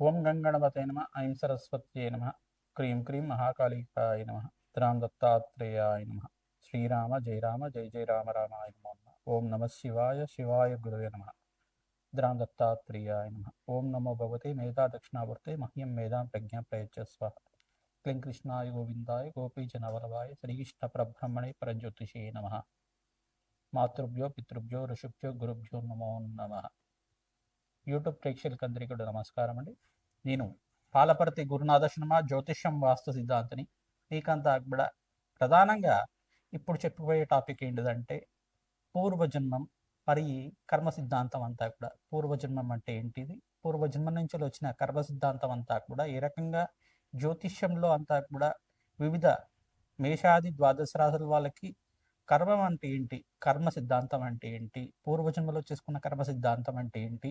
ఓం గంగణపతే నమ ఐం సరస్వత్యే నమ క్రీం క్రీం మహాకాళికాయ నమ ఇతరాం దత్తాత్రేయాయ నమ. శ్రీరామ జయ రామ జయ జయ రామ రామాయ నమో నమ. ఓం నమ శివాయ శివాయ గురువే నమ. రామ్ దత్తాత్రేయాయ నమ. ఓం నమో భగవతే మేధా దక్షిణావర్తే మహ్యం మేధాం ప్రజ్ఞా ప్రయచ్చస్వ క్లీం కృష్ణాయ గోవిందాయ గోపీజనవరవాయ శ్రీకృష్ణ ప్రబ్రహ్మణే పరజ్యోతిషే నమ. మాతృభ్యో పితృభ్యో ఋషుభ్యో గురుభ్యో నమో నమ. యూట్యూబ్ ప్రేక్షకులకందరికీ కూడా నమస్కారం అండి. నేను పాలపర్తి గురునాథ శర్మ జ్యోతిష్యం వాస్తు సిద్ధాంతిని మీకంతా కూడా ప్రధానంగా ఇప్పుడు చెప్పబోయే టాపిక్ ఏంటిదంటే పూర్వజన్మం మరి కర్మ సిద్ధాంతం అంతా కూడా. పూర్వజన్మం అంటే ఏంటిది? పూర్వజన్మం నుంచి వచ్చిన కర్మ సిద్ధాంతం అంతా కూడా ఏ రకంగా? జ్యోతిష్యంలో అంతా కూడా వివిధ మేషాది ద్వాదశ రాశుల వాళ్ళకి కర్మం అంటే ఏంటి? కర్మ సిద్ధాంతం అంటే ఏంటి? పూర్వజన్మలో చేసుకున్న కర్మ సిద్ధాంతం అంటే ఏంటి?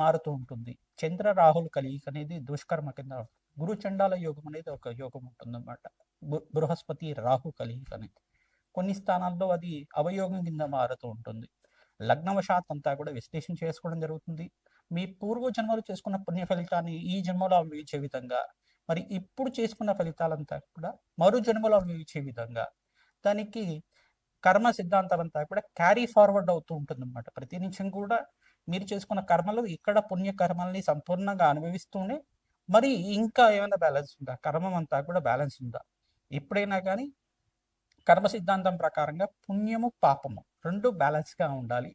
మారుతూ ఉంటుంది. చంద్ర రాహుల్ కలయిక అనేది దుష్కర్మ కింద గురు చండాల యోగం అనేది ఒక యోగం ఉంటుంది అనమాట బృహస్పతి రాహు కలయిక అనేది. కొన్ని స్థానాల్లో అది అవయోగం కింద మారుతూ ఉంటుంది. లగ్నవశాత్ అంతా కూడా విశ్లేషణ చేసుకోవడం జరుగుతుంది. మీ పూర్వ జన్మలో చేసుకున్న పుణ్య ఫలితాన్ని ఈ జన్మలో అనుభవించే విధంగా మరి ఇప్పుడు చేసుకున్న ఫలితాలంతా కూడా మరో జన్మలో అనుభవించే విధంగా దానికి కర్మ సిద్ధాంతం అంతా కూడా క్యారీ ఫార్వర్డ్ అవుతూ ఉంటుంది అనమాట ప్రతి నిమిషం కూడా మీరు చేసుకున్న కర్మలు ఇక్కడ పుణ్య కర్మల్ని సంపూర్ణంగా అనుభవిస్తూనే మరి ఇంకా ఏమైనా బ్యాలెన్స్ ఉందా? కర్మం అంతా కూడా బ్యాలెన్స్ ఉందా? ఎప్పుడైనా కానీ కర్మ సిద్ధాంతం ప్రకారంగా పుణ్యము పాపము రెండు బ్యాలెన్స్గా ఉండాలి.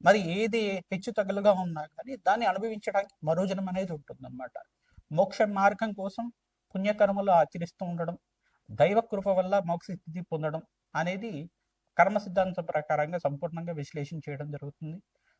మరి ఏది హెచ్చు తగులుగా ఉన్నా కానీ దాన్ని అనుభవించడానికి మరో జన్మ అనేది ఉంటుందన్నమాట. మోక్ష మార్గం కోసం పుణ్యకర్మలు ఆచరిస్తూ ఉండడం దైవ కృప వల్ల మోక్ష స్థితి పొందడం అనేది కర్మ సిద్ధాంతం ప్రకారంగా సంపూర్ణంగా విశ్లేషణ చేయడం జరుగుతుంది.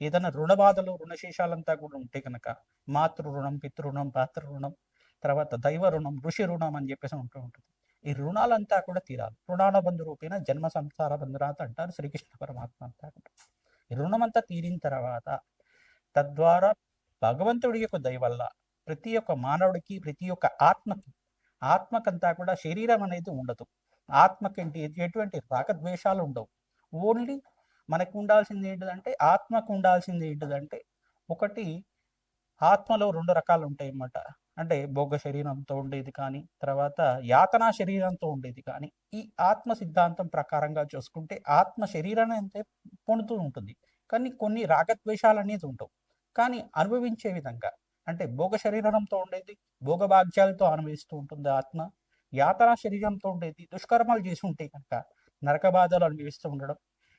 ఏదైనా రుణ బాధలు రుణశేషాలంతా కూడా ఉంటే కనుక మాతృ రుణం పితృణం పాత్ర రుణం తర్వాత దైవ రుణం ఋషి రుణం అని చెప్పేసి ఉంటూ ఉంటుంది. ఈ రుణాలంతా కూడా తీరాలి. రుణాల బంధు రూపేణ జన్మ సంసార బంధురాత అంటారు శ్రీకృష్ణ పరమాత్మ అంతా కూడా. ఈ రుణం అంతా తీరిన తర్వాత తద్వారా భగవంతుడి యొక్క దయవల్ల ప్రతి ఒక్క మానవుడికి ప్రతి ఒక్క ఆత్మకి ఆత్మకంతా కూడా శరీరం అనేది ఉండదు. ఆత్మకి ఎటువంటి రాగద్వేషాలు ఉండవు. ఓన్లీ మనకు ఉండాల్సింది ఏంటిదంటే ఆత్మకు ఉండాల్సింది ఏంటిదంటే ఒకటి ఆత్మలో రెండు రకాలు ఉంటాయి అన్నమాట అంటే భోగ శరీరంతో ఉండేది కానీ తర్వాత యాతనా శరీరంతో ఉండేది కానీ ఈ ఆత్మ సిద్ధాంతం ప్రకారంగా చూసుకుంటే ఆత్మ శరీరాన్ని అంతే పొందుతూ ఉంటుంది. కానీ కొన్ని రాగద్వేషాలు అనేది ఉండవు. కానీ అనుభవించే విధంగా అంటే భోగ శరీరంతో ఉండేది భోగభాగ్యాలతో అనుభవిస్తూ ఉంటుంది ఆత్మ యాతనా శరీరంతో ఉండేది దుష్కర్మాలు చేసి ఉంటే కనుక నరక బాధలు అనుభవిస్తూ ఉండడం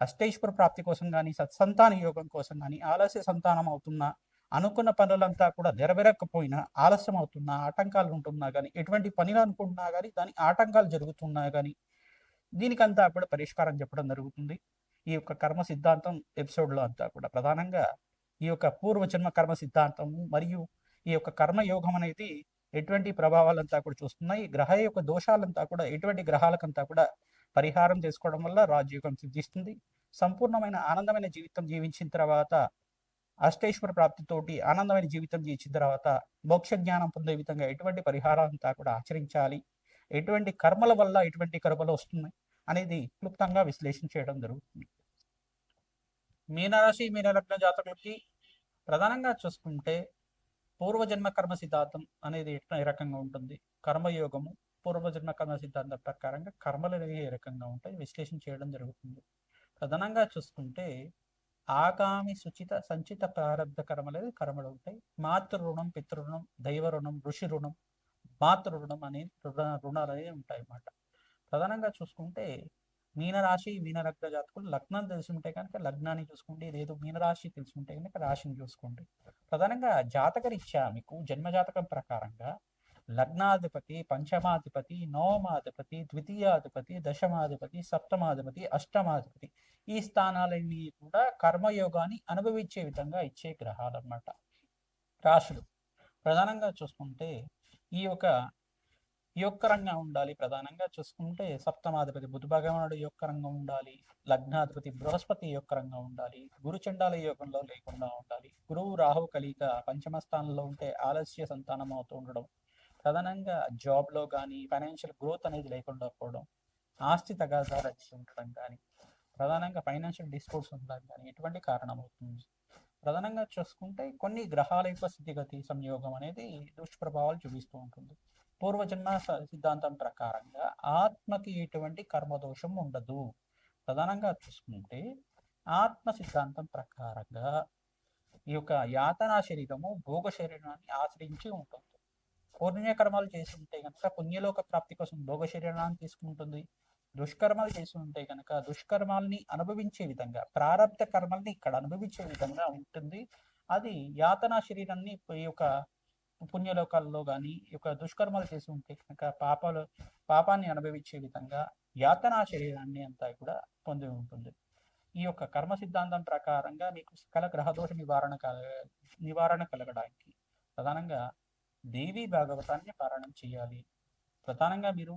అష్టైశ్వర ప్రాప్తి కోసం కానీ సత్సంతాన యోగం కోసం కానీ ఆలస్య సంతానం అవుతున్నా అనుకున్న పనులంతా కూడా నెరవేరకపోయినా ఆలస్యం అవుతున్నా ఆటంకాలు ఉంటున్నా కానీ ఎటువంటి పనులు అనుకుంటున్నా కానీ దాని ఆటంకాలు జరుగుతున్నా కానీ దీనికంతా కూడా పరిష్కారం చెప్పడం జరుగుతుంది. ఈ యొక్క కర్మ సిద్ధాంతం ఎపిసోడ్లో అంతా కూడా ప్రధానంగా ఈ యొక్క పూర్వజన్మ కర్మ సిద్ధాంతం మరియు ఈ యొక్క కర్మయోగం అనేది ఎటువంటి ప్రభావాలంతా కూడా చూస్తున్నాయి. గ్రహ యొక్క దోషాలంతా కూడా ఎటువంటి గ్రహాలకంతా కూడా పరిహారం చేసుకోవడం వల్ల రాజయోగం సిద్ధిస్తుంది. సంపూర్ణమైన ఆనందమైన జీవితం జీవించిన తర్వాత అష్టైశ్వర ప్రాప్తితోటి ఆనందమైన జీవితం జీవించిన తర్వాత మోక్ష జ్ఞానం పొందే విధంగా ఎటువంటి పరిహారాలంతా కూడా ఆచరించాలి. ఎటువంటి కర్మల వల్ల ఎటువంటి కర్మలు వస్తున్నాయి అనేది క్లుప్తంగా విశ్లేషణ చేయడం జరుగుతుంది. మీనరాశి మీనలగ్న జాతకులకి ప్రధానంగా చూసుకుంటే పూర్వజన్మ కర్మ సిద్ధాంతం అనేది ఎట్లా ఏ రకంగా ఉంటుంది? కర్మయోగము పూర్వజన్మ కర్మ సిద్ధాంతం ప్రకారంగా కర్మలు అనేవి ఏ రకంగా ఉంటాయి విశ్లేషణ చేయడం జరుగుతుంది. ప్రధానంగా చూసుకుంటే ఆగామి సుచిత సంచిత ప్రారంభ కర్మలు అనేది కర్మలు ఉంటాయి. మాతృ రుణం పితృ దైవ రుణం ఋషి రుణం మాతృ రుణం అనే రుణ రుణాలు అనేవి ఉంటాయి అన్నమాట. ప్రధానంగా చూసుకుంటే మీనరాశి మీనలగ్న జాతకులు లగ్నం తెలిసి ఉంటే కనుక లగ్నాన్ని చూసుకోండి. లేదు మీనరాశి తెలిసి ఉంటే కనుక రాశిని చూసుకోండి. ప్రధానంగా జాతకరీత్యా మీకు జన్మజాతకం ప్రకారంగా లగ్నాధిపతి పంచమాధిపతి నవమాధిపతి ద్వితీయాధిపతి దశమాధిపతి సప్తమాధిపతి అష్టమాధిపతి ఈ స్థానాలన్నీ కూడా కర్మయోగాన్ని అనుభవించే విధంగా ఇచ్చే గ్రహాలు అన్నమాట రాశులు. ప్రధానంగా చూసుకుంటే ఈ యొక్క యోగకరంగా ఉండాలి. ప్రధానంగా చూసుకుంటే సప్తమాధిపతి బుధ భగవానుడు రంగం ఉండాలి. లగ్నాధిపతి బృహస్పతి యోగకరంగా ఉండాలి. గురుచండాల యోగంలో లేకుండా ఉండాలి. గురువు రాహు కలిక పంచమ స్థానంలో ఉంటే ఆలస్య సంతానం అవుతూ ఉండడం ప్రధానంగా జాబ్లో కానీ ఫైనాన్షియల్ గ్రోత్ అనేది లేకుండా పోవడం ఆస్తి తగాదాలు వచ్చి ఉండడం కానీ ప్రధానంగా ఫైనాన్షియల్ డిస్కోర్స్ ఉండడం కానీ ఎటువంటి కారణం అవుతుంది? ప్రధానంగా చూసుకుంటే కొన్ని గ్రహాల యొక్క స్థితిగతి సంయోగం అనేది దుష్ప్రభావాలు చూపిస్తూ ఉంటుంది. పూర్వజన్మ స- సిద్ధాంతం ప్రకారంగా ఆత్మకి ఎటువంటి కర్మదోషం ఉండదు. ప్రధానంగా చూసుకుంటే ఆత్మ సిద్ధాంతం ప్రకారంగా ఈ యొక్క యాతనా శరీరము భోగ శరీరాన్ని ఆశ్రయించి ఉంటుంది. పుణ్యకర్మాలు చేసి ఉంటే కనుక పుణ్యలోక ప్రాప్తి కోసం భోగ శరీరాన్ని తీసుకుంటుంది. దుష్కర్మాలు చేసి ఉంటే కనుక దుష్కర్మాల్ని అనుభవించే విధంగా ప్రారంభ కర్మల్ని ఇక్కడ అనుభవించే విధంగా ఉంటుంది. అది యాతనా శరీరాన్ని ఈ యొక్క పుణ్యలోకాల్లో కానీ ఈ యొక్క దుష్కర్మలు చేసి ఉంటే కనుక పాపాలు పాపాన్ని అనుభవించే విధంగా యాతనా శరీరాన్ని అంతా కూడా పొంది ఉంటుంది. ఈ యొక్క కర్మ సిద్ధాంతం ప్రకారంగా మీకు సకల గ్రహదోష నివారణ కల నివారణ కలగడానికి ప్రధానంగా దేవి భాగవతాన్ని పారాయణం చేయాలి. ప్రధానంగా మీరు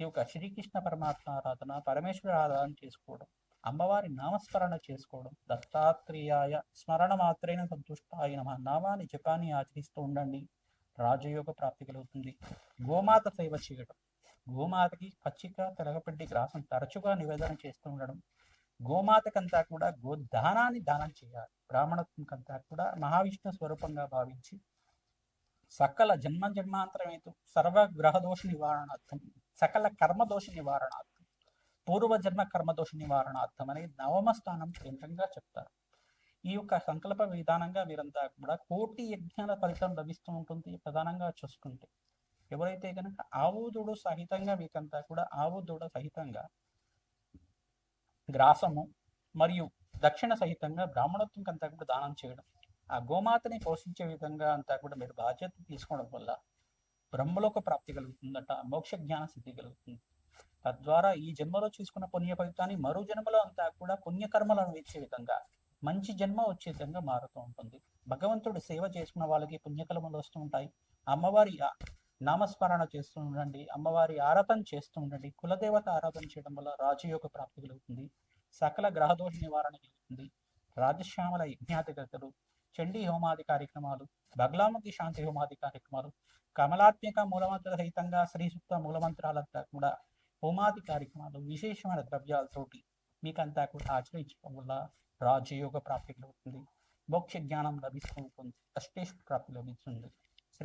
ఈ యొక్క శ్రీకృష్ణ పరమాత్మ ఆరాధన పరమేశ్వర ఆరాధన చేసుకోవడం అమ్మవారి నామస్మరణ చేసుకోవడం దత్తాత్రేయాయ స్మరణ మాత్రైన సంతుష్టాయ నమ. నామాన్ని జపాన్ని ఆచరిస్తూ ఉండండి. రాజయోగ ప్రాప్తి కలుగుతుంది. గోమాత సేవ చేయడం. గోమాతకి పచ్చిక తెలగపెట్టి గ్రాసం తరచుగా నివేదన చేస్తూ ఉండడం. గోమాతకంతా కూడా గోదానాన్ని దానం చేయాలి. బ్రాహ్మణత్వంకంతా కూడా మహావిష్ణు స్వరూపంగా భావించి సకల జన్మ జన్మాంతరమేతు సర్వ గ్రహదోష నివారణార్థం సకల కర్మదోష నివారణార్థం పూర్వజన్మ కర్మదోష నివారణార్థం అనేది నవమ స్థానం కేంద్రంగా చెప్తారు. ఈ యొక్క సంకల్ప విధానంగా వీరంతా కూడా కోటి యజ్ఞాల ఫలితం లభిస్తూ ఉంటుంది ప్రధానంగా చూసుకుంటే. ఎవరైతే కనుక ఆవుదుడు సహితంగా మీకంతా కూడా ఆవుదూడ సహితంగా గ్రాసము మరియు దక్షిణ సహితంగా బ్రాహ్మణత్వం కంతా కూడా దానం చేయడం ఆ గోమాతని పోషించే విధంగా అంతా కూడా మీరు బాధ్యత తీసుకోవడం వల్ల బ్రహ్మలోక ప్రాప్తి కలుగుతుందట మోక్ష జ్ఞాన సిద్ధి కలుగుతుంది. తద్వారా ఈ జన్మలో చేసుకున్న పుణ్య ఫలితాన్ని మరో జన్మలో అంతా కూడా పుణ్యకర్మలను ఇచ్చే విధంగా మంచి జన్మ వచ్చే విధంగా మారుతూ ఉంటుంది. భగవంతుడు సేవ చేసుకున్న వాళ్ళకి పుణ్యకర్మలు వస్తూ ఉంటాయి. అమ్మవారి నామస్మరణ చేస్తూ ఉండండి అమ్మవారి ఆరాధన చేస్తూ ఉండండి. కులదేవత ఆరాధన చేయడం వల్ల రాజయోగ ప్రాప్తి కలుగుతుంది. సకల గ్రహదోష నివారణ కలుగుతుంది. రాజశ్యామల యజ్ఞాధిగతలు చండీ హోమాది కార్యక్రమాలు బగ్లాముఖి శాంతి హోమాది కార్యక్రమాలు కమలాత్మిక మూలమంత్ర సహితంగా శ్రీసూక్త మూలమంత్రాలంతా కూడా హోమాది కార్యక్రమాలు విశేషమైన ద్రవ్యాలతోటి మీకంతా కూడా ఆచరించడం వల్ల రాజయోగ ప్రాప్తి కలుగుతుంది. మోక్ష జ్ఞానం లభిస్తూ ఉంటుంది అష్టేష్ ప్రాప్తి లభిస్తుంది.